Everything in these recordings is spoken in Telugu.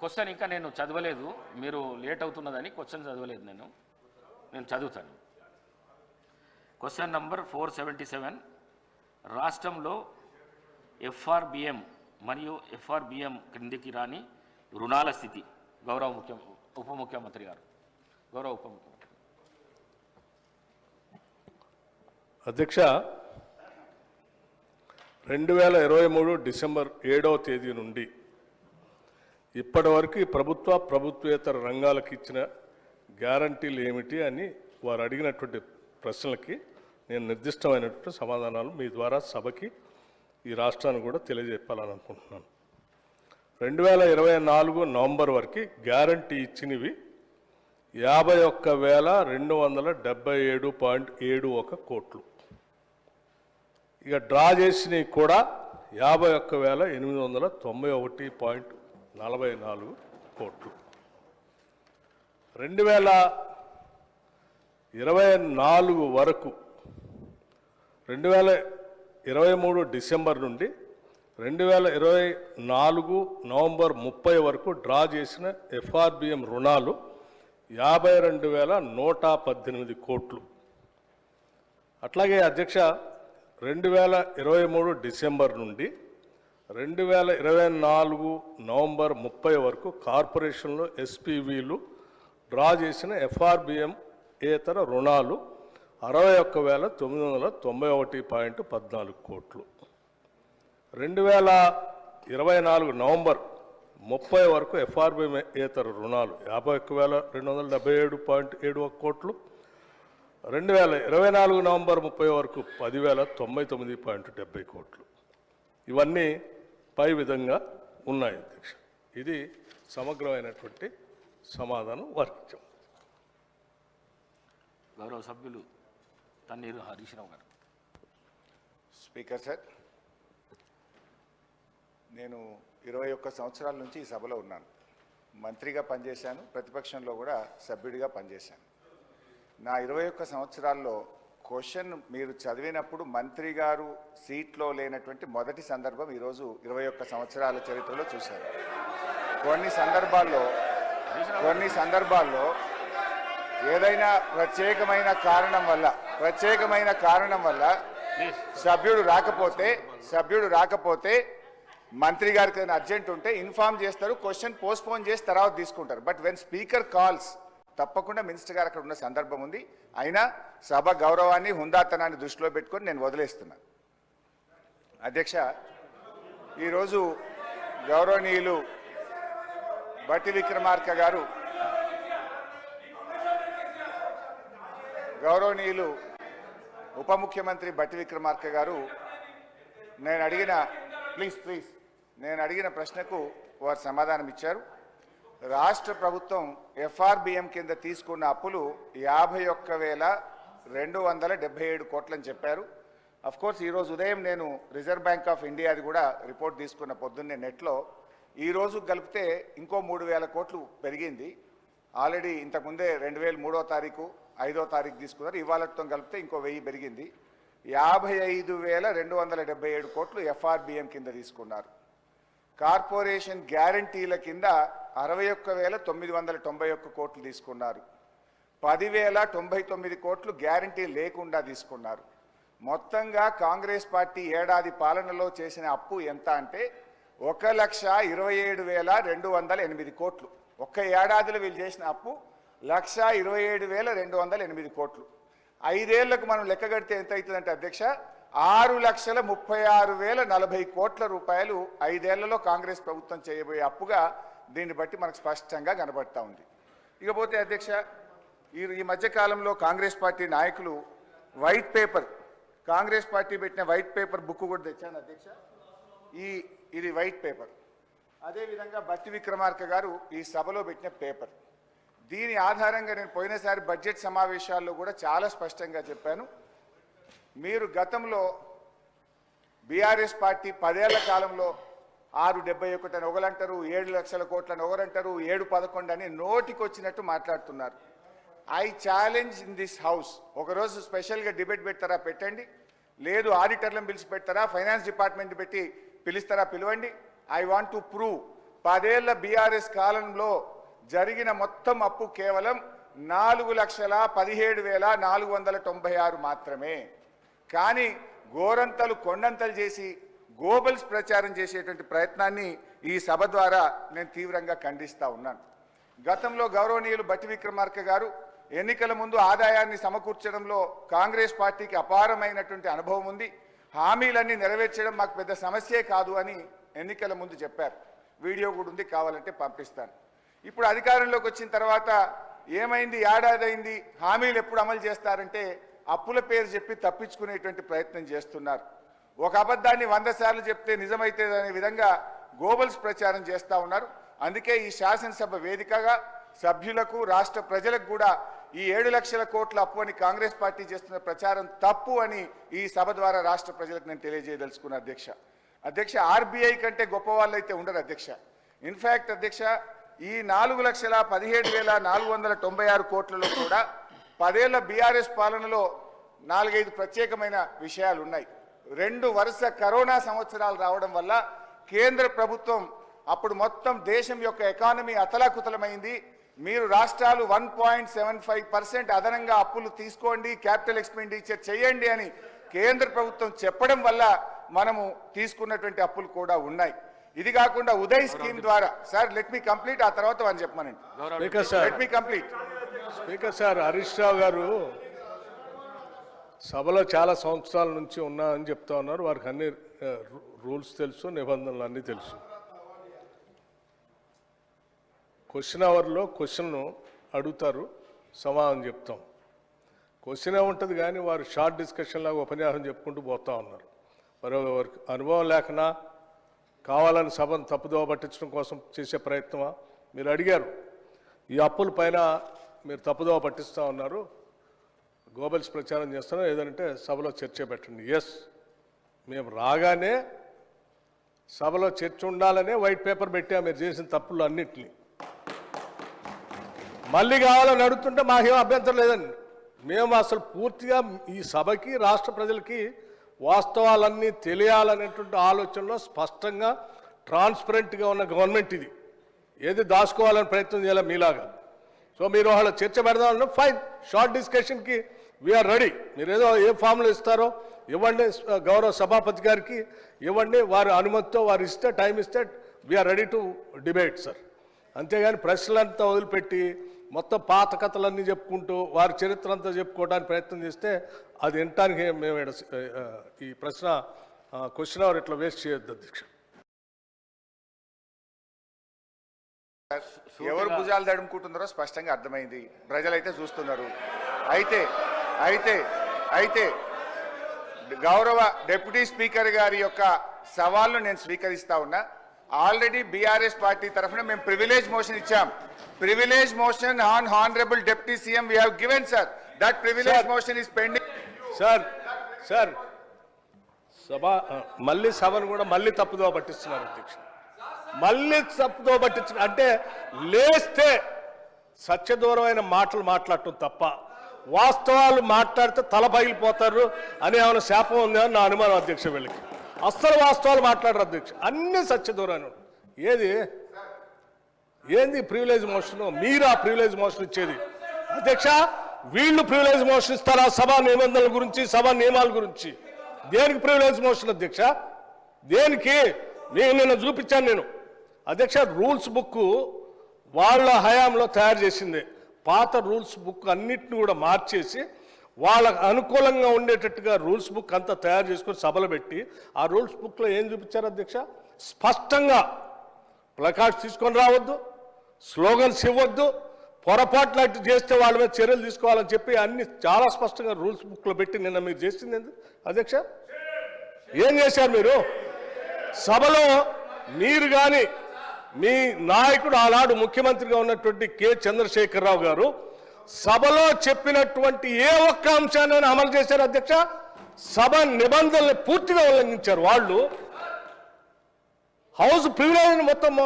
క్వశ్చన్ ఇంకా నేను చదవలేదు. మీరు లేట్ అవుతున్నదని క్వశ్చన్ చదవలేదు నేను. నేను చదువుతాను. Question number four seventy seven. రాష్ట్రంలో ఎఫ్ఆర్బిఎం మరియు ఎఫ్ఆర్బిఎం క్రిందికి రాని రుణాల స్థితి. గౌరవ ముఖ్య ఉప ముఖ్యమంత్రి గారు. గౌరవ ఉప ముఖ్యమంత్రి అధ్యక్ష రెండు వేల ఇరవై మూడు డిసెంబర్ ఏడవ తేదీ నుండి ఇప్పటివరకు ప్రభుత్వ ప్రభుత్వేతర రంగాలకు ఇచ్చిన గ్యారంటీలు ఏమిటి అని వారు అడిగినటువంటి ప్రశ్నలకి నేను నిర్దిష్టమైనటువంటి సమాధానాలు మీ ద్వారా సభకి ఈ రాష్ట్రాన్ని కూడా తెలియజెప్పాలని అనుకుంటున్నాను. రెండు వేల ఇరవై నాలుగు నవంబర్ వరకు గ్యారంటీ ఇచ్చినవి యాభై ఒక్క వేల రెండు వందల డెబ్బై ఏడు పాయింట్ ఏడు ఒక కోట్లు. ఇక డ్రా చేసినవి కూడా యాభై ఒక్క వేల ఎనిమిది వందల తొంభై ఒకటి పాయింట్ నలభై నాలుగు కోట్లు. రెండు వేల ఇరవై నాలుగు వరకు రెండు వేల ఇరవై మూడు డిసెంబర్ నుండి రెండు వేల ఇరవై నాలుగు నవంబర్ ముప్పై వరకు డ్రా చేసిన ఎఫ్ఆర్బిఎం రుణాలు యాభై రెండు వేల నూట పద్దెనిమిది కోట్లు. అట్లాగే అధ్యక్ష రెండు వేల ఇరవై మూడు డిసెంబర్ నుండి రెండు వేల ఇరవై నాలుగు నవంబర్ ముప్పై వరకు కార్పొరేషన్లో ఎస్పీవీలు డ్రా చేసిన ఎఫ్ఆర్బిఎం ఏతర రుణాలు అరవై ఒక్క వేల తొమ్మిది వందల తొంభై ఒకటి పాయింట్ పద్నాలుగు కోట్లు. రెండు వేల ఇరవై నాలుగు నవంబర్ ముప్పై వరకు ఎఫ్ఆర్బిఎం ఏతర రుణాలు యాభై ఒక్క వేల రెండు వందల డెబ్బై ఏడు పాయింట్ ఏడు ఒక కోట్లు. రెండు వేల ఇరవై నాలుగు నవంబర్ ముప్పై వరకు పదివేల తొంభై తొమ్మిది పాయింట్ డెబ్బై కోట్లు. ఇవన్నీ పై విధంగా ఉన్నాయి అధ్యక్ష. ఇది సమగ్రమైనటువంటి సమాధానం వారికిచ్చాం గౌరవ సభ్యులు తన్నీరు హరీష్ రావు గారు. స్పీకర్ సార్ నేను ఇరవై ఒక్క సంవత్సరాల నుంచి ఈ సభలో ఉన్నాను. మంత్రిగా పనిచేశాను ప్రతిపక్షంలో కూడా సభ్యుడిగా పనిచేశాను. నా ఇరవై ఒక్క సంవత్సరాల్లో క్వశ్చన్ మీరు చదివినప్పుడు మంత్రి గారు సీట్లో లేనటువంటి మొదటి సందర్భం ఈరోజు ఇరవై ఒక్క సంవత్సరాల చరిత్రలో చూశారు. కొన్ని సందర్భాల్లో కొన్ని సందర్భాల్లో ఏదైనా ప్రత్యేకమైన కారణం వల్ల ప్రత్యేకమైన కారణం వల్ల సభ్యుడు రాకపోతే సభ్యుడు రాకపోతే మంత్రి గారికి ఏదైనా అర్జెంట్ ఉంటే ఇన్ఫార్మ్ చేస్తారు క్వశ్చన్ పోస్ట్పోన్ చేసి తర్వాత తీసుకుంటారు. బట్ వెన్ స్పీకర్ కాల్స్ తప్పకుండా మినిస్టర్ గారు అక్కడ ఉన్న సందర్భం ఉంది. అయినా సభ గౌరవాన్ని హుందాతనాన్ని దృష్టిలో పెట్టుకొని నేను వదిలేస్తున్నాను అధ్యక్ష ఈరోజు గౌరవనీయులు బట్టి విక్రమార్క గారు గౌరవనీయులు ఉప ముఖ్యమంత్రి బట్టి విక్రమార్క గారు నేను అడిగిన ప్లీజ్ ప్లీజ్ నేను అడిగిన ప్రశ్నకు వారు సమాధానం ఇచ్చారు రాష్ట్ర ప్రభుత్వం ఎఫ్ఆర్బిఎం కింద తీసుకున్న అప్పులు యాభై ఒక్క వేల రెండు వందల డెబ్బై ఏడు కోట్లని చెప్పారు. అఫ్కోర్స్ ఈరోజు ఉదయం నేను రిజర్వ్ బ్యాంక్ ఆఫ్ ఇండియాది కూడా రిపోర్ట్ తీసుకున్న పొద్దున్నే నెట్లో ఈరోజు కలిపితే ఇంకో మూడు వేల కోట్లు పెరిగింది. ఆల్రెడీ ఇంతకుముందే రెండు వేల మూడో తారీఖు ఐదో తారీఖు తీసుకున్నారు. ఇవాళతో కలిపితే ఇంకో వెయ్యి పెరిగింది. యాభై ఐదు వేల రెండు వందల డెబ్బై ఏడు కోట్లు ఎఫ్ఆర్బిఎం కింద తీసుకున్నారు. కార్పొరేషన్ గ్యారంటీల కింద అరవై ఒక్క వేల తొమ్మిది వందల తొంభై ఒక్క కోట్లు తీసుకున్నారు. పదివేల తొంభై తొమ్మిది కోట్లు గ్యారంటీ లేకుండా తీసుకున్నారు. మొత్తంగా కాంగ్రెస్ పార్టీ ఏడాది పాలనలో చేసిన అప్పు ఎంత అంటే ఒక లక్ష ఇరవై ఏడు వేల రెండు వందల ఎనిమిది కోట్లు. ఒక్క ఏడాదిలో వీళ్ళు చేసిన అప్పు లక్ష ఇరవై ఏడు వేల రెండు వందల ఎనిమిది కోట్లు. ఐదేళ్ళకు మనం లెక్క కడితే ఎంత అవుతుందంటే అధ్యక్ష ఆరు లక్షల ముప్పై ఆరు వేల నలభై కోట్ల రూపాయలు ఐదేళ్ళలో కాంగ్రెస్ ప్రభుత్వం చేయబోయే అప్పుగా దీన్ని బట్టి మనకు స్పష్టంగా కనబడతా ఉంది. ఇకపోతే అధ్యక్ష ఈ ఈ మధ్యకాలంలో కాంగ్రెస్ పార్టీ నాయకులు వైట్ పేపర్ కాంగ్రెస్ పార్టీ పెట్టిన వైట్ పేపర్ బుక్ కూడా తెచ్చాను అధ్యక్ష. ఈ ఇది వైట్ పేపర్. అదేవిధంగా బట్టి విక్రమార్క గారు ఈ సభలో పెట్టిన పేపర్. దీని ఆధారంగా నేను పోయినసారి బడ్జెట్ సమావేశాల్లో కూడా చాలా స్పష్టంగా చెప్పాను. మీరు గతంలో బీఆర్ఎస్ పార్టీ పదేళ్ళ కాలంలో ఆరు డెబ్బై ఒకటి అని ఒకరంటారు ఏడు లక్షల కోట్లని ఒకరంటారు ఏడు పదకొండు అని నోటికి వచ్చినట్టు మాట్లాడుతున్నారు. I challenge in this house. ఒకరోజు స్పెషల్గా డిబేట్ పెడతారా పెట్టండి. లేదు ఆడిటర్లను పిలిచి పెడతారా ఫైనాన్స్ డిపార్ట్మెంట్ పెట్టి పిలుస్తారా పిలవండి. I want to prove. పదేళ్ళ బీఆర్ఎస్ కాలంలో జరిగిన మొత్తం అప్పు కేవలం నాలుగు లక్షల పదిహేడు వేల నాలుగు వందల తొంభై ఆరు మాత్రమే. కానీ గోరంతలు కొండంతలు చేసి గోబల్స్ ప్రచారం చేసేటువంటి ప్రయత్నాన్ని ఈ సభ ద్వారా నేను తీవ్రంగా ఖండిస్తూ ఉన్నాను. గతంలో గౌరవనీయులు బట్టి విక్రమార్క గారు ఎన్నికల ముందు ఆదాయాన్ని సమకూర్చడంలో కాంగ్రెస్ పార్టీకి అపారమైనటువంటి అనుభవం ఉంది. హామీలన్నీ నెరవేర్చడం మాకు పెద్ద సమస్యే కాదు అని ఎన్నికల ముందు చెప్పారు. వీడియో కూడా ఉంది కావాలంటే పంపిస్తాను. ఇప్పుడు అధికారంలోకి వచ్చిన తర్వాత ఏమైంది ఏడాది అయింది హామీలు ఎప్పుడు అమలు చేస్తారంటే అప్పుల పేరు చెప్పి తప్పించుకునేటువంటి ప్రయత్నం చేస్తున్నారు. ఒక అబద్ధాన్ని వంద సార్లు చెప్తే నిజమైతే అనే విధంగా గోబల్స్ ప్రచారం చేస్తా ఉన్నారు. అందుకే ఈ శాసనసభ వేదికగా సభ్యులకు రాష్ట్ర ప్రజలకు కూడా ఈ ఏడు లక్షల కోట్ల అప్పు అని కాంగ్రెస్ పార్టీ చేస్తున్న ప్రచారం తప్పు అని ఈ సభ ద్వారా రాష్ట్ర ప్రజలకు నేను తెలియజేయదలుచుకున్న అధ్యక్ష. అధ్యక్ష ఆర్బీఐ కంటే గొప్ప వాళ్ళు అయితే ఉండరు అధ్యక్ష. ఇన్ఫాక్ట్ అధ్యక్ష ఈ నాలుగు లక్షల పదిహేడు వేల నాలుగు వందల తొంభై ఆరు కోట్లలో కూడా పదేళ్ళ బీఆర్ఎస్ పాలనలో నాలుగైదు ప్రత్యేకమైన విషయాలు ఉన్నాయి రెండు వరుస కరోనా సంవత్సరాలు రావడం వల్ల కేంద్ర ప్రభుత్వం అప్పుడు మొత్తం దేశం యొక్క ఎకానమీ అతలాకుతలమైంది. మీరు రాష్ట్రాలు one point seven five percent అదనంగా అప్పులు తీసుకోండి క్యాపిటల్ ఎక్స్పెండిచర్ చేయండి అని కేంద్ర ప్రభుత్వం చెప్పడం వల్ల మనము తీసుకున్నటువంటి అప్పులు కూడా ఉన్నాయి. ఇది కాకుండా ఉదయ్ స్కీమ్ ద్వారా సార్ లెట్ మీ కంప్లీట్ ఆ తర్వాత అని చెప్పమనండి. Let me complete speaker sir Harish Rao garu సభలో చాలా సంవత్సరాల నుంచి ఉన్నా అని చెప్తా ఉన్నారు. వారికి అన్ని రూ- రూల్స్ తెలుసు నిబంధనలు అన్నీ తెలుసు. క్వశ్చన్ అవర్లో క్వశ్చన్ను అడుగుతారు సమాధానం చెప్తాం. క్వశ్చన్ ఉంటుంది కానీ వారు షార్ట్ డిస్కషన్ లాగా ఉపన్యాసం చెప్పుకుంటూ పోతా ఉన్నారు. మరి వారికి అనుభవం లేకనా? కావాలని సభను తప్పుదోవ పట్టించడం కోసం చేసే ప్రయత్నమా? మీరు అడిగారు. ఈ అప్పుల పైన మీరు తప్పుదోవ పట్టిస్తూ ఉన్నారు. గోబల్స్ ప్రచారం చేస్తున్నాం ఏదంటే సభలో చర్చ పెట్టండి. ఎస్ మేము రాగానే సభలో చర్చ ఉండాలనే వైట్ పేపర్ పెట్టాం మీరు చేసిన తప్పులు అన్నింటినీ. మళ్ళీ కావాలని అడుగుతుంటే మాకేం అభ్యంతరం లేదండి. మేము అసలు పూర్తిగా ఈ సభకి రాష్ట్ర ప్రజలకి వాస్తవాలన్నీ తెలియాలనేటువంటి ఆలోచనలో స్పష్టంగా ట్రాన్స్పరెంట్గా ఉన్న గవర్నమెంట్ ఇది. ఏది దాచుకోవాలని ప్రయత్నం చేయాలి మీలాగా. సో మీరు వాళ్ళ చర్చ పెడదామన్నా ఫైన్ షార్ట్ డిస్కషన్కి వీఆర్ రెడీ మీరేదో ఏ ఫామ్లో ఇస్తారో ఇవ్వండి గౌరవ సభాపతి గారికి ఇవ్వండి వారి అనుమతితో వారు ఇస్తే టైం ఇస్తే we are ready to debate sir అంతేగాని ప్రశ్నలంతా వదిలిపెట్టి మొత్తం పాత కథలన్నీ చెప్పుకుంటూ వారి చరిత్ర అంతా చెప్పుకోవడానికి ప్రయత్నం చేస్తే అది వినటానికి మేము ఈ ప్రశ్న క్వశ్చన్ అవర్ ఇట్లా వేస్ట్ చేయొద్దు అధ్యక్ష. ఎవరు భుజాలు తడుముకుంటున్నారో స్పష్టంగా అర్థమైంది. ప్రజలైతే చూస్తున్నారు. అయితే అయితే అయితే గౌరవ డిప్యూటీ స్పీకర్ గారి యొక్క సవాల్ను నేను స్వీకరిస్తా ఉన్నా. ఆల్రెడీ బీఆర్ఎస్ పార్టీ తరఫున మేము ప్రివిలేజ్ మోషన్ ఇచ్చాం. Privilege motion on honourable deputy CM we have given sir that privilege motion is pending sir sir సభ మళ్ళీ సభను కూడా మళ్ళీ తప్పుదో పట్టిస్తున్నారు అధ్యక్ష. మళ్ళీ తప్పుదో పట్టించిన అంటే లేస్తే సత్యదూరమైన మాటలు మాట్లాడటం తప్ప వాస్తవాలు మాట్లాడితే తల పగిలిపోతారు అని ఏమైనా శాపం ఉందని నా అనుమానం అధ్యక్ష వీళ్ళకి. అస్సలు వాస్తవాలు మాట్లాడరు అధ్యక్ష. అన్ని సత్యదూరాన్ని ఏది? ఏంది ప్రివిలేజ్ మోషన్? మీరు ఆ ప్రివిలేజ్ మోషన్ ఇచ్చేది. అధ్యక్ష వీళ్ళు ప్రివిలేజ్ మోషన్ ఇస్తారా? సభా నిబంధనల గురించి సభా నియమాల గురించి. దేనికి ప్రివిలేజ్ మోషన్ అధ్యక్ష? దేనికి? నేను నిన్న చూపించాను నేను. అధ్యక్ష రూల్స్ బుక్ వాళ్ళ హయాంలో తయారు చేసింది. పాత రూల్స్ బుక్ అన్నిటిని కూడా మార్చేసి వాళ్ళకు అనుకూలంగా ఉండేటట్టుగా రూల్స్ బుక్ అంతా తయారు చేసుకొని సభలు పెట్టి ఆ రూల్స్ బుక్లో ఏం చూపించారు అధ్యక్ష? స్పష్టంగా ప్లకార్డ్స్ తీసుకొని రావద్దు స్లోగన్స్ ఇవ్వద్దు పొరపాట్లు అటు చేస్తే వాళ్ళ మీద చర్యలు తీసుకోవాలని చెప్పి అన్ని చాలా స్పష్టంగా రూల్స్ బుక్లో పెట్టి నిన్న మీరు చేసింది ఎందుకు అధ్యక్ష? ఏం చేశారు మీరు? సభలో మీరు కానీ మీ నాయకుడు ఆనాడు ముఖ్యమంత్రిగా ఉన్నటువంటి కె. చంద్రశేఖరరావు గారు సభలో చెప్పినటువంటి ఏ ఒక్క అంశాన్ని అమలు చేశారు అధ్యక్ష? సభ నిబంధనలు పూర్తిగా ఉల్లంఘించారు. వాళ్ళు హౌస్ ప్రివిలేజ్ మొత్తం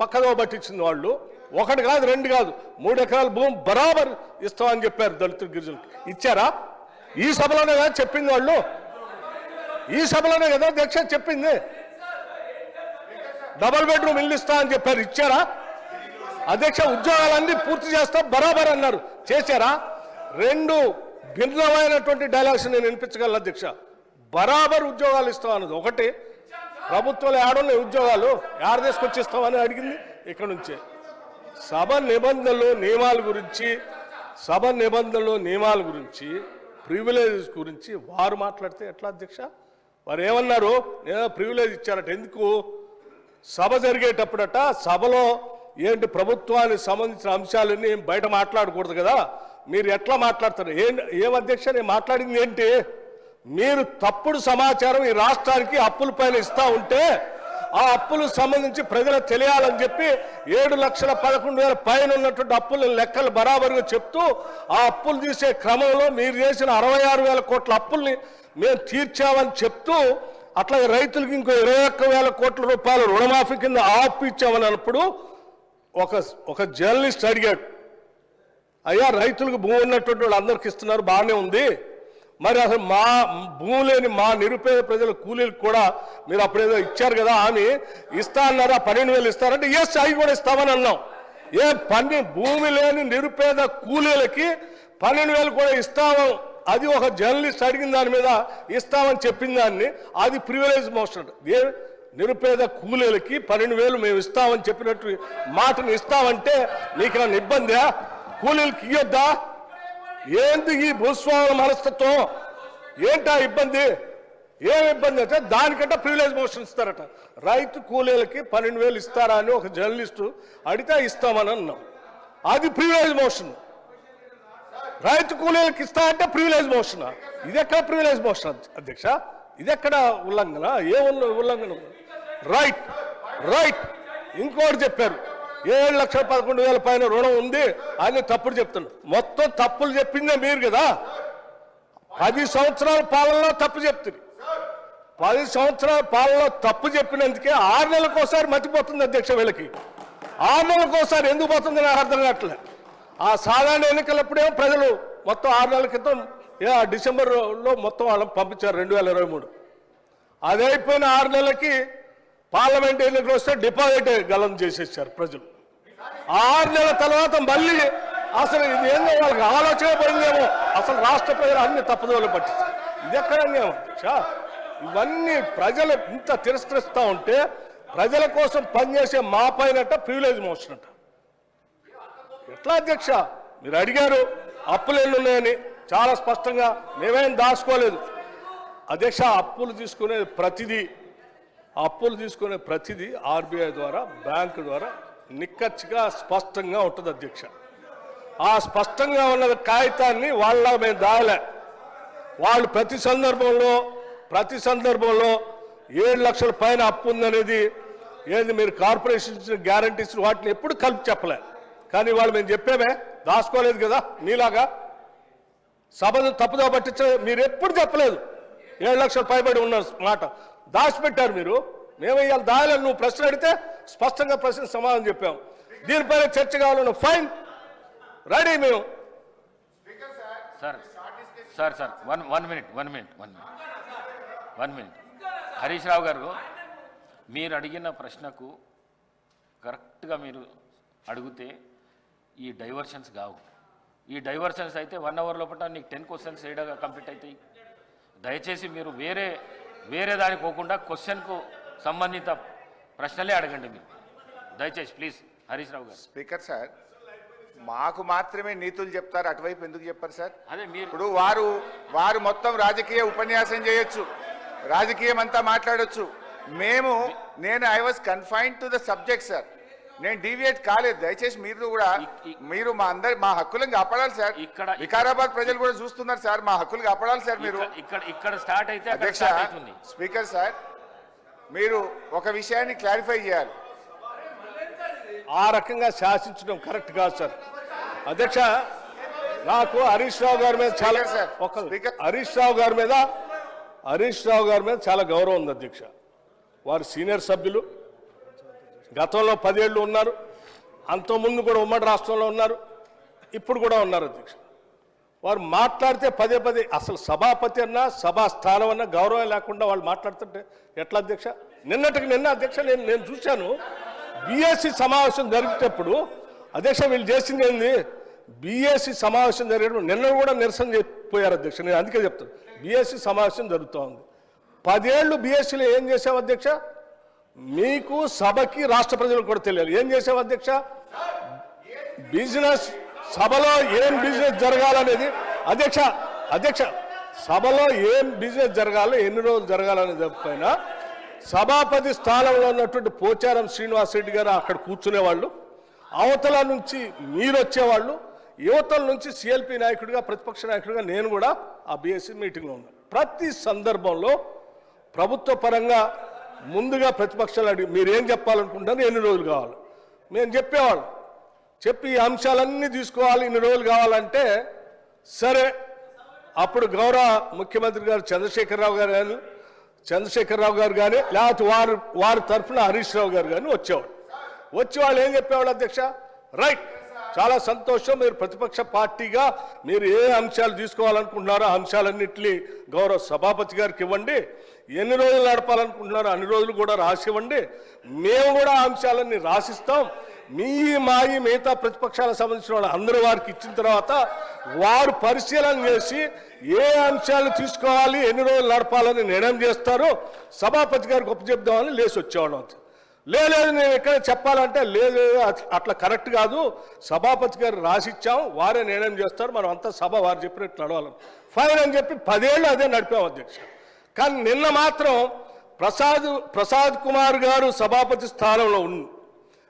పక్కదో పట్టించింది వాళ్ళు. ఒకటి కాదు రెండు కాదు మూడు ఎకరాల భూమి బరాబర్ ఇస్తామని చెప్పారు దళితులు గిరిజనులకు. ఇచ్చారా? ఈ సభలోనే కదా చెప్పింది వాళ్ళు. ఈ సభలోనే కదా అధ్యక్ష చెప్పింది. డబల్ బెడ్రూమ్ ఇల్లు ఇస్తా అని చెప్పారు. ఇచ్చారా? అధ్యక్ష ఉద్యోగాలన్నీ పూర్తి చేస్తా బరాబర్ అన్నారు. చేశారా? రెండు భిన్నమైనటువంటి డైలాగ్స్ నేను వినిపించగలను అధ్యక్ష. బరాబర్ ఉద్యోగాలు ఇస్తాం అన్నది ఒకటి. ప్రభుత్వంలో ఏడున్నాయి ఉద్యోగాలు? ఏడ తీసుకొచ్చి ఇస్తామని అడిగింది ఇక్కడ నుంచే. సభ నిబంధనలు నియమాల గురించి సభ నిబంధనలు నియమాల గురించి ప్రివిలేజెస్ గురించి వారు మాట్లాడితే ఎట్లా అధ్యక్ష? వారు ఏమన్నారు? నేను ప్రివిలేజ్ ఇచ్చారట. ఎందుకు? సభ జరిగేటప్పుడట సభలో ఏంటి ప్రభుత్వానికి సంబంధించిన అంశాలన్నీ బయట మాట్లాడకూడదు కదా? మీరు ఎట్లా మాట్లాడతారు? ఏం ఏం అధ్యక్ష నేను మాట్లాడింది ఏంటి? మీరు తప్పుడు సమాచారం ఈ రాష్ట్రానికి అప్పుల పైన ఇస్తా ఉంటే ఆ అప్పులు సంబంధించి ప్రజలకు తెలియాలని చెప్పి ఏడు లక్షల పదకొండు వేల పైన ఉన్నటువంటి అప్పుల లెక్కలు బరాబరుగా చెప్తూ ఆ అప్పులు తీసే క్రమంలో మీరు చేసిన అరవై ఆరు వేల కోట్ల అప్పుల్ని మేము తీర్చామని చెప్తూ అట్లాగే రైతులకు ఇంకో ఇరవై ఒక్క వేల కోట్ల రూపాయలు రుణమాఫీ కింద ఆపు ఇచ్చామని అన్నప్పుడు ఒక ఒక జర్నలిస్ట్ అడిగాడు. అయ్యా రైతులకు భూమి ఉన్నటువంటి వాళ్ళు అందరికి ఇస్తున్నారు బాగానే ఉంది. మరి అసలు మా భూమి లేని మా నిరుపేద ప్రజల కూలీలకు కూడా మీరు అప్పుడేదో ఇచ్చారు కదా అని ఇస్తా అన్నారా? పన్నెండు వేలు ఇస్తారంటే ఎస్ అవి కూడా ఇస్తామని అన్నాం. ఏ పని భూమి లేని నిరుపేద కూలీలకి పన్నెండు వేలు కూడా ఇస్తాము. అది ఒక జర్నలిస్ట్ అడిగిన దాని మీద ఇస్తామని చెప్పిన దాన్ని అది ప్రివిలేజ్ మోషన్. ఏ నిరుపేద కూలీలకి పన్నెండు వేలు మేము ఇస్తామని చెప్పినట్టు మాటను ఇస్తామంటే నీకు నన్ను ఇబ్బందా కూలీలకి ఇయ్యొద్దా? ఏంది ఈ భూస్వాముల మనస్తత్వం? ఏంటా ఇబ్బంది? ఏం ఇబ్బంది అంటే దానికంటే ప్రివిలేజ్ మోషన్ ఇస్తారట. రైతు కూలీలకి పన్నెండు వేలు ఇస్తారా అని ఒక జర్నలిస్టు అడిగితే ఇస్తామని అన్నాం. అది ప్రివిలేజ్ మోషన్. రైతు కూలీలకు ఇస్తా అంటే ప్రివిలేజ్ మోషన్. ఇది ఎక్కడ ప్రివిలేజ్ మోషన్ అధ్యక్ష? ఇది ఎక్కడ ఉల్లంఘన? ఏ ఉల్లంఘన? Right right. ఇంకోటి చెప్పారు. ఏడు లక్షల పదకొండు వేల పైన రుణం ఉంది అని తప్పుడు చెప్తున్నారు. మొత్తం తప్పులు చెప్పిందే మీరు కదా? పది సంవత్సరాల పాలనలో తప్పు చెప్తుంది. పది సంవత్సరాల పాలనలో తప్పు చెప్పినందుకే ఆరు నెలలకు ఒకసారి మతిపోతుంది అధ్యక్ష వీళ్ళకి. ఆరు నెలలకు ఒకసారి ఎందుకు పోతుంది నాకు అర్థం కావట్లేదు. ఆ సాధారణ ఎన్నికలప్పుడేమో ప్రజలు మొత్తం ఆరు నెలల క్రితం ఆ డిసెంబర్లో మొత్తం వాళ్ళని పంపించారు రెండు వేల ఇరవై మూడు. అది అయిపోయిన ఆరు నెలలకి పార్లమెంట్ ఎన్నికలు వస్తే డిపాజిట్ గలం చేసేసారు ప్రజలు. ఆరు నెలల తర్వాత మళ్ళీ అసలు ఇది ఏందో వాళ్ళకి ఆలోచన పడిందేమో అసలు రాష్ట్ర ప్రజలు అన్ని తప్పుదోలు పట్టించారు. ఇది ఎక్కడ అధ్యక్ష ఇవన్నీ ప్రజలు ఇంత తిరస్కరిస్తూ ఉంటే ప్రజల కోసం పనిచేసే మా పైనట ప్రివిలేజ్ మోషన్ అంట ఎట్లా అధ్యక్ష? మీరు అడిగారు అప్పులు ఎన్ని ఉన్నాయని చాలా స్పష్టంగా మేమేం దాచుకోలేదు. అధ్యక్ష అప్పులు తీసుకునే ప్రతిదీ అప్పులు తీసుకునే ప్రతిదీ ఆర్బీఐ ద్వారా బ్యాంకు ద్వారా నిక్కచ్చిగా స్పష్టంగా ఉంటుంది అధ్యక్ష. ఆ స్పష్టంగా ఉన్న కాగితాన్ని వాళ్ళ మేము దాయలే. వాళ్ళు ప్రతి సందర్భంలో ప్రతి సందర్భంలో ఏడు లక్షల పైన అప్పు ఉందనేది ఏది మీరు కార్పొరేషన్ ఇచ్చిన గ్యారంటీస్ వాటిని ఎప్పుడు కలిపి చెప్పలే? కానీ వాళ్ళు మేము చెప్పామే దాచుకోలేదు కదా నీలాగా సభను తప్పుదో పట్టించ మీరు ఎప్పుడు చెప్పలేదు. ఏడు లక్షలు పైబడి ఉన్న మాట. దాచిపెట్టారు మీరు. మేము ఇవాళ దాయాలని నువ్వు ప్రశ్న అడిగితే స్పష్టంగా ప్రశ్న సమాధానం చెప్పాం. దీనిపైన చర్చ కావాలన్న ఫైన్. రెడీ మేము. Sir sir sir one one minute one minute one minute. One minute. Harish Rao garu మీరు అడిగిన ప్రశ్నకు కరెక్ట్గా మీరు అడిగితే ఈ డైవర్షన్స్ కావు. ఈ డైవర్షన్స్ అయితే వన్ అవర్ లోపల నీకు టెన్ క్వశ్చన్స్ ఏడగా కంప్లీట్ అవుతాయి దయచేసి మీరు వేరే వేరే దానికి పోకుండా క్వశ్చన్కు సంబంధిత ప్రశ్నలే అడగండి మీరు. దయచేసి ప్లీజ్ హరీష్ రావు గారు. స్పీకర్ సార్ మాకు మాత్రమే నీతులు చెప్తారు అటువైపు ఎందుకు చెప్పారు సార్? అదే మీరు ఇప్పుడు వారు వారు మొత్తం రాజకీయ ఉపన్యాసం చేయొచ్చు రాజకీయం అంతా మాట్లాడొచ్చు. మేము నేను I was confined to the subject sir నేను డీవియేట్ కాలేదు. దయచేసి మీరు కూడా మీరు మా అందరి మా హక్కులను కాపాడాలి సార్. ఇక్కడ- వికారాబాద్ ప్రజలు కూడా చూస్తున్నారు సార్. మా హక్కులు కాపాడాలి సార్ మీరు. ఇక్కడ- ఇక్కడ స్టార్ట్ అయితే అక్కడ అధ్యక్ష స్టార్ట్ అవుతుంది. స్పీకర్ సార్ మీరు ఒక విషయాన్ని క్లారిఫై చేయాలి. ఆ రకంగా శాసించడం కరెక్ట్ కాదు సార్. అధ్యక్ష నాకు హరీష్ రావు గారి మీద చాలా సార్, ఒక. హరీష్ రావు గారి మీద హరీష్ రావు గారి మీద చాలా గౌరవం ఉంది అధ్యక్ష. వారు సీనియర్ సభ్యులు. గతంలో పదేళ్ళు ఉన్నారు. అంతకుముందు కూడా ఉమ్మడి రాష్ట్రంలో ఉన్నారు. ఇప్పుడు కూడా ఉన్నారు అధ్యక్ష. వారు మాట్లాడితే పదే పదే అసలు సభాపతి అన్నా సభా స్థానం అన్నా గౌరవం లేకుండా వాళ్ళు మాట్లాడుతుంటే ఎట్లా అధ్యక్ష? నిన్నటికి నిన్న అధ్యక్ష నేను నేను చూశాను. బీఎస్సీ సమావేశం జరిగేటప్పుడు అధ్యక్ష వీళ్ళు చేసింది ఏంది? బీఎస్సీ సమావేశం జరిగేటప్పుడు నిన్న కూడా నిరసన చెప్పిపోయారు అధ్యక్ష. నేను అందుకే చెప్తాను బీఎస్సీ సమావేశం జరుగుతూ ఉంది పదేళ్ళు బీఎస్సీలో ఏం చేసావు అధ్యక్ష? మీకు సభకి రాష్ట్ర ప్రజలకు కూడా తెలియాలి. ఏం చేసావు అధ్యక్ష? బిజినెస్ సభలో ఏం బిజినెస్ జరగాలనేది అధ్యక్ష అధ్యక్ష సభలో ఏం బిజినెస్ జరగాలో ఎన్ని రోజులు జరగాలనేది పైన సభాపతి స్థానంలో ఉన్నటువంటి పోచారం శ్రీనివాస్ రెడ్డి గారు అక్కడ కూర్చునేవాళ్ళు. అవతల నుంచి మీరు వచ్చేవాళ్ళు. యువతల నుంచి సిఎల్పి నాయకుడిగా ప్రతిపక్ష నాయకుడిగా నేను కూడా ఆ బీఎస్సీ మీటింగ్లో ఉన్నాను ప్రతి సందర్భంలో ప్రభుత్వ పరంగా ముందుగా ప్రతిపక్షాలు అడిగి మీరు ఏం చెప్పాలనుకుంటారు ఎన్ని రోజులు కావాలి? మేము చెప్పేవాళ్ళం. చెప్పి ఈ అంశాలన్నీ తీసుకోవాలి ఇన్ని రోజులు కావాలంటే సరే. అప్పుడు గౌరవ ముఖ్యమంత్రి గారు చంద్రశేఖరరావు గారు కానీ చంద్రశేఖరరావు గారు కానీ లేకపోతే వారు వారి తరఫున హరీష్ రావు గారు కానీ వచ్చేవాడు వచ్చి వాళ్ళు ఏం చెప్పేవాళ్ళు అధ్యక్ష? రైట్. చాలా సంతోషం. మీరు ప్రతిపక్ష పార్టీగా మీరు ఏ అంశాలు తీసుకోవాలనుకుంటున్నారో అంశాలన్నింటినీ గౌరవ సభాపతి గారికి ఇవ్వండి. ఎన్ని రోజులు నడపాలనుకుంటున్నారో అన్ని రోజులు కూడా రాసివ్వండి మేము కూడా అంశాలన్నీ రాసిస్తాం. మీ మాయి మిగతా ప్రతిపక్షాలకు సంబంధించిన వాళ్ళు అందరూ వారికి ఇచ్చిన తర్వాత వారు పరిశీలన చేసి ఏ అంశాలు తీసుకోవాలి ఎన్ని రోజులు నడపాలని నిర్ణయం చేస్తారో. సభాపతి గారికి ఒప్పచెప్దామని లేచి వచ్చేవాళ్ళం లేదు నేను ఎక్కడ చెప్పాలంటే లేదు అట్లా కరెక్ట్ కాదు. సభాపతి గారు రాసిచ్చాం వారే నిర్ణయం చేస్తారు. మనం అంతా సభ వారు చెప్పినట్టు నడవాలి. ఫైన్ అని చెప్పి పదేళ్ళు అదే నడిపాం అధ్యక్ష. కానీ నిన్న మాత్రం ప్రసాద్ ప్రసాద్ కుమార్ గారు సభాపతి స్థానంలో ఉన్న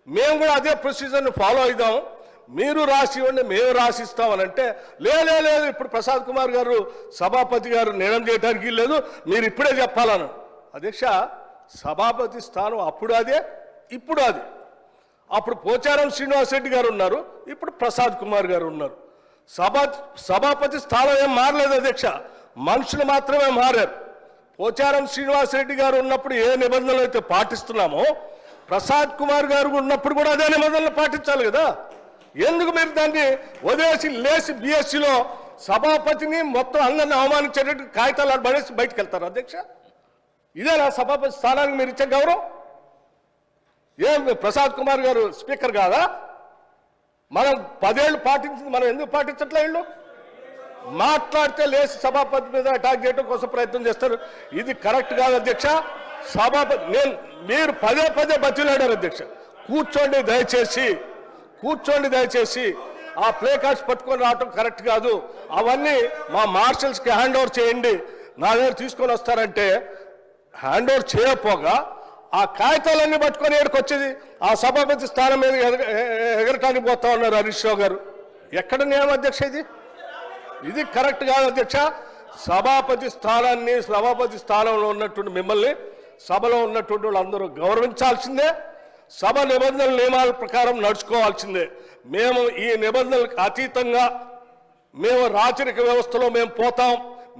మేము కూడా అదే ప్రొసీజర్ని ఫాలో అయిదాం. మీరు రాసి ఇవ్వండి మేము రాసిస్తామని అంటే లే- లే- లేదు ఇప్పుడు ప్రసాద్ కుమార్ గారు సభాపతి గారు నిర్ణయం చేయడానికి లేదు. మీరు ఇప్పుడే చెప్పాలను. అధ్యక్ష సభాపతి స్థానం అప్పుడు అదే ఇప్పుడు అది. అప్పుడు పోచారం శ్రీనివాసరెడ్డి గారు ఉన్నారు ఇప్పుడు ప్రసాద్ కుమార్ గారు ఉన్నారు. సభా సభాపతి స్థానం ఏం మారలేదు అధ్యక్ష. మనుషులు మాత్రమే మారారు. పోచారం శ్రీనివాసరెడ్డి గారు ఉన్నప్పుడు ఏ నిబంధనలు అయితే పాటిస్తున్నామో ప్రసాద్ కుమార్ గారు ఉన్నప్పుడు కూడా అదే నిబంధనలు పాటించాలి కదా. ఎందుకు మీరు దాన్ని వదిలేసి లేచి బీఎస్సీలో సభాపతిని మొత్తం అందరిని అవమానించేటట్టు కాగితాలు పడేసి బయటకు వెళ్తారు అధ్యక్ష? ఇదేనా సభాపతి స్థానానికి మీరు ఇచ్చే గౌరవం? ఏం ప్రసాద్ కుమార్ గారు స్పీకర్ కాదా? మనం పదేళ్ళు పాటించింది మనం ఎందుకు పాటించట్లే వీళ్ళు? మాట్లాడితే లేచి సభాపతి మీద అటాక్ చేయడం కోసం ప్రయత్నం చేస్తారు. ఇది కరెక్ట్ కాదు అధ్యక్ష. సభాపతి నేను మీరు పదే పదే బతిలాడారు అధ్యక్ష. కూర్చోండి దయచేసి కూర్చోండి దయచేసి. ఆ ప్లే కార్డ్స్ పట్టుకొని రావటం కరెక్ట్ కాదు. అవన్నీ మా మార్షల్స్కి హ్యాండ్ ఓవర్ చేయండి. నా దగ్గర తీసుకొని వస్తారంటే హ్యాండ్ ఓవర్ చేయకపోగా ఆ కాగితాలన్నీ పట్టుకొని ఎక్కడికి వచ్చేది? ఆ సభాపతి స్థానం మీద ఎగ- ఎగరటానికి పోతా ఉన్నారు హరీష్ రావు గారు. ఎక్కడ నియమ అధ్యక్ష ఇది? ఇది కరెక్ట్ కాదు అధ్యక్ష. సభాపతి స్థానాన్ని సభాపతి స్థానంలో ఉన్నటువంటి మిమ్మల్ని సభలో ఉన్నటువంటి వాళ్ళందరూ గౌరవించాల్సిందే. సభ నిబంధనల నియమాల ప్రకారం నడుచుకోవాల్సిందే. మేము ఈ నిబంధనలకు అతీతంగా మేము రాచరిక వ్యవస్థలో మేము పోతాం.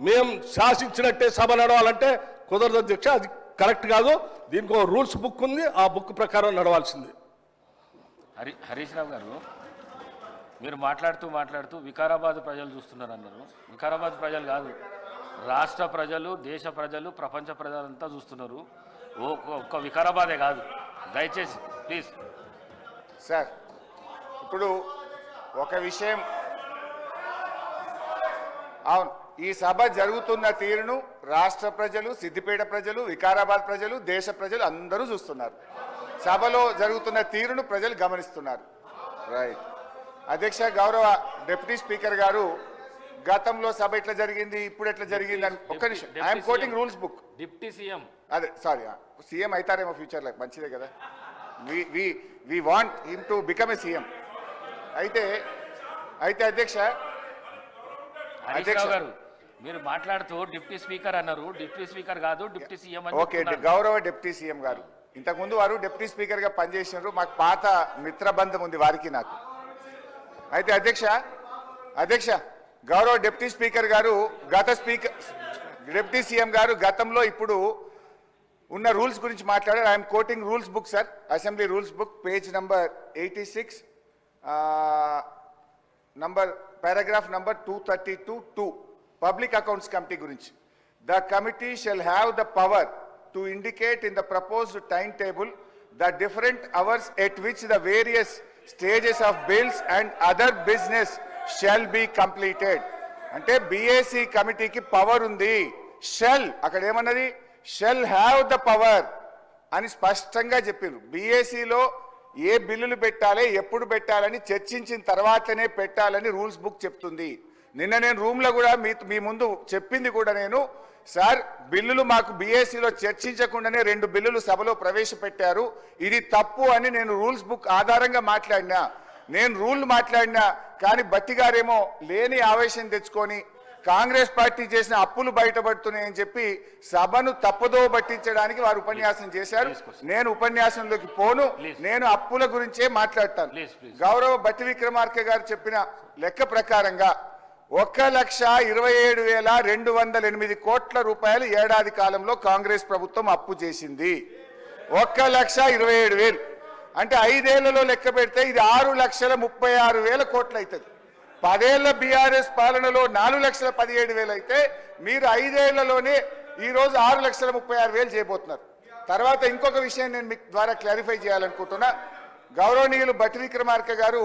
మేము శాసించినట్టే సభ నడవాలంటే కుదరదు అధ్యక్ష. అది కరెక్ట్ కాదు. దీనికి రూల్స్ బుక్ ఉంది. ఆ బుక్ ప్రకారం నడవాల్సింది. హరి హరీష్ రావు గారు మీరు మాట్లాడుతూ మాట్లాడుతూ వికారాబాద్ ప్రజలు చూస్తున్నారు అన్నారు వికారాబాద్ ప్రజలు కాదు. రాష్ట్ర ప్రజలు దేశ ప్రజలు ప్రపంచ ప్రజలంతా చూస్తున్నారు. ఒక్క వికారాబాదే కాదు. దయచేసి ప్లీజ్. సార్ ఇప్పుడు ఒక విషయం. అవును ఈ సభ జరుగుతున్న తీరును రాష్ట్ర ప్రజలు సిద్దిపేట ప్రజలు వికారాబాద్ ప్రజలు దేశ ప్రజలు అందరూ చూస్తున్నారు. సభలో జరుగుతున్న తీరును ప్రజలు గమనిస్తున్నారు. రైట్. అధ్యక్ష గౌరవ డిప్యూటీ స్పీకర్ గారు గతంలో సభ ఎట్లా జరిగింది ఇప్పుడు ఎట్లా జరిగింది అని ఒక్క నిమిషం. I'm quoting. Rules book. Deputy CM. అదే సారీ సీఎం అవుతారేమో ఫ్యూచర్లో మంచిదే కదా. We we want him to become a CM. అయితే అయితే అధ్యక్ష అధ్యక్ష. గారు మీరు మాట్లాడుతూ డిప్టీ స్పీకర్ అన్నారు. డిప్టీ స్పీకర్ కాదు డిప్టీ సీఎం ఓకే. గౌరవ డిప్యూటీ సీఎం గారు. ఇంతకుముందు వారు డిప్యూటీ స్పీకర్గా పనిచేసినారు. మాకు పాత మిత్రబంధం ఉంది వారికి నాకు. అయితే అధ్యక్ష అధ్యక్ష గౌరవ డిప్యూటీ స్పీకర్ గారు గత స్పీకర్ డిప్యూటీ సీఎం గారు గతంలో ఇప్పుడు ఉన్న రూల్స్ గురించి మాట్లాడారు. I am quoting rules book sir. Assembly rules book page number eighty six number paragraph number two thirty two two public accounts committee గురించి. The committee shall have the power to indicate in the proposed time table the different hours at which the various stages of bills and other business shall be completed అంటే బీఏసీ కమిటీకి పవర్ ఉంది. షెల్ అక్కడ ఏమన్నది? షెల్ హ్యావ్ ద పవర్ అని స్పష్టంగా చెప్పారు బీఏసీలో ఏ బిల్లులు పెట్టాలి ఎప్పుడు పెట్టాలని చర్చించిన తర్వాతనే పెట్టాలని రూల్స్ బుక్ చెప్తుంది. నిన్న నేను రూమ్లో కూడా మీ మీ ముందు చెప్పింది కూడా నేను. సార్ బిల్లులు మాకు బీఏసీలో చర్చించకుండానే రెండు బిల్లులు సభలో ప్రవేశపెట్టారు. ఇది తప్పు అని నేను రూల్స్ బుక్ ఆధారంగా మాట్లాడినా. నేను రూల్ మాట్లాడినా కానీ బట్టి గారేమో లేని ఆవేశం తెచ్చుకొని కాంగ్రెస్ పార్టీ చేసిన అప్పులు బయటపడుతున్నాయని చెప్పి సభను తప్పుదో పట్టించడానికి వారు ఉపన్యాసం చేశారు. నేను ఉపన్యాసంలోకి పోను. నేను అప్పుల గురించే మాట్లాడతాను. గౌరవ బట్టి విక్రమార్క గారు చెప్పిన లెక్క ప్రకారంగా ఒక్క లక్ష ఇరవై ఏడు వేల రెండు వందల ఎనిమిది కోట్ల రూపాయలు ఏడాది కాలంలో కాంగ్రెస్ ప్రభుత్వం అప్పు చేసింది. ఒక్క లక్ష ఇరవై ఏడు వేలు. అంటే ఐదేళ్ళలో లెక్క పెడితే ఇది ఆరు లక్షల ముప్పై ఆరు వేల కోట్లు అవుతుంది పదేళ్ళ బీఆర్ఎస్ పాలనలో నాలుగు లక్షల పదిహేడు వేలు అయితే మీరు ఐదేళ్ళలోనే ఈరోజు ఆరు లక్షల ముప్పై ఆరు వేలు చేయబోతున్నారు. తర్వాత ఇంకొక విషయం నేను మీ ద్వారా క్లారిఫై చేయాలనుకుంటున్నా. గౌరవనీయులు బట్టి విక్రమార్క గారు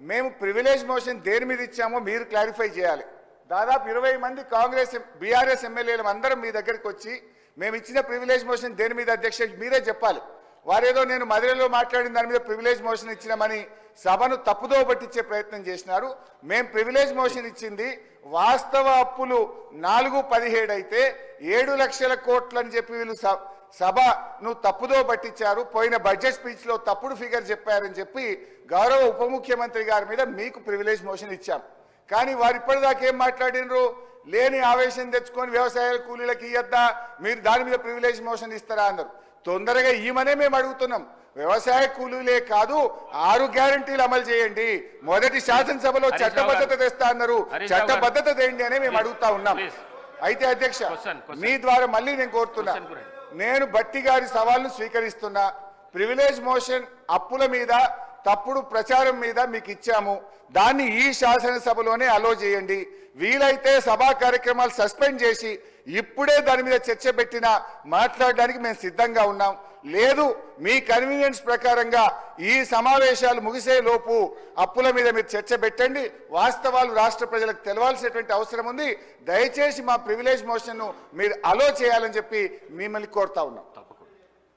మేము ప్రివిలేజ్ మోషన్ దేని మీద ఇచ్చామో మీరు క్లారిఫై చేయాలి. దాదాపు ఇరవై మంది కాంగ్రెస్ బీఆర్ఎస్ ఎమ్మెల్యేలు అందరం మీ దగ్గరికి వచ్చి మేము ఇచ్చిన ప్రివిలేజ్ మోషన్ దేని మీద అధ్యక్ష మీరే చెప్పాలి. వారేదో నేను మధురలో మాట్లాడిన దాని మీద ప్రివిలేజ్ మోషన్ ఇచ్చినామని సభను తప్పుదో పట్టించే ప్రయత్నం చేసినారు. మేము ప్రివిలేజ్ మోషన్ ఇచ్చింది వాస్తవ అప్పులు నాలుగు పదిహేడు అయితే ఏడు లక్షల కోట్లు అని చెప్పి వీళ్ళు సభను తప్పుదో పట్టించారు పోయిన బడ్జెట్ స్పీచ్లో తప్పుడు ఫిగర్ చెప్పారని చెప్పి గౌరవ ఉప ముఖ్యమంత్రి గారి మీద మీకు ప్రివిలేజ్ మోషన్ ఇచ్చాం కానీ వారు ఇప్పటిదాకా ఏం మాట్లాడినరు లేని ఆవేశం తెచ్చుకొని వ్యవసాయ కూలీలకు ఇయ్యద్దా మీరు దాని మీద ప్రివిలేజ్ మోషన్ ఇస్తారా అన్నారు తొందరగా ఈమనే మేము అడుగుతున్నాం వ్యవసాయ కూలీలే కాదు ఆరు గ్యారంటీలు అమలు చేయండి మొదటి శాసనసభలో చట్టబద్ధత. తెస్తా అన్నారు. చట్టబద్ధత తేండి అని మేము అడుగుతా ఉన్నాం. అయితే అధ్యక్ష. మీ ద్వారా మళ్ళీ నేను కోరుతున్నా. నేను బట్టి గారి సవాల్ను స్వీకరిస్తున్నా. ప్రివిలేజ్ మోషన్ అప్పుల మీద తప్పుడు ప్రచారం మీద మీకు ఇచ్చాము. దాన్ని ఈ శాసనసభలోనే అలో చేయండి. వీలైతే సభా కార్యక్రమాలు సస్పెండ్ చేసి ఇప్పుడే దాని మీద చర్చ పెట్టినా మాట్లాడడానికి మేము సిద్ధంగా ఉన్నాం. లేదు మీ కన్వీనియన్స్ ప్రకారంగా ఈ సమావేశాలు ముగిసే లోపు అప్పుల మీద మీరు చర్చ పెట్టండి. వాస్తవాలు రాష్ట్ర ప్రజలకు తెలవాల్సినటువంటి అవసరం ఉంది. దయచేసి మా ప్రివిలేజ్ మోషన్ను మీరు అలో చేయాలని చెప్పి మిమ్మల్ని కోరుతా ఉన్నాం.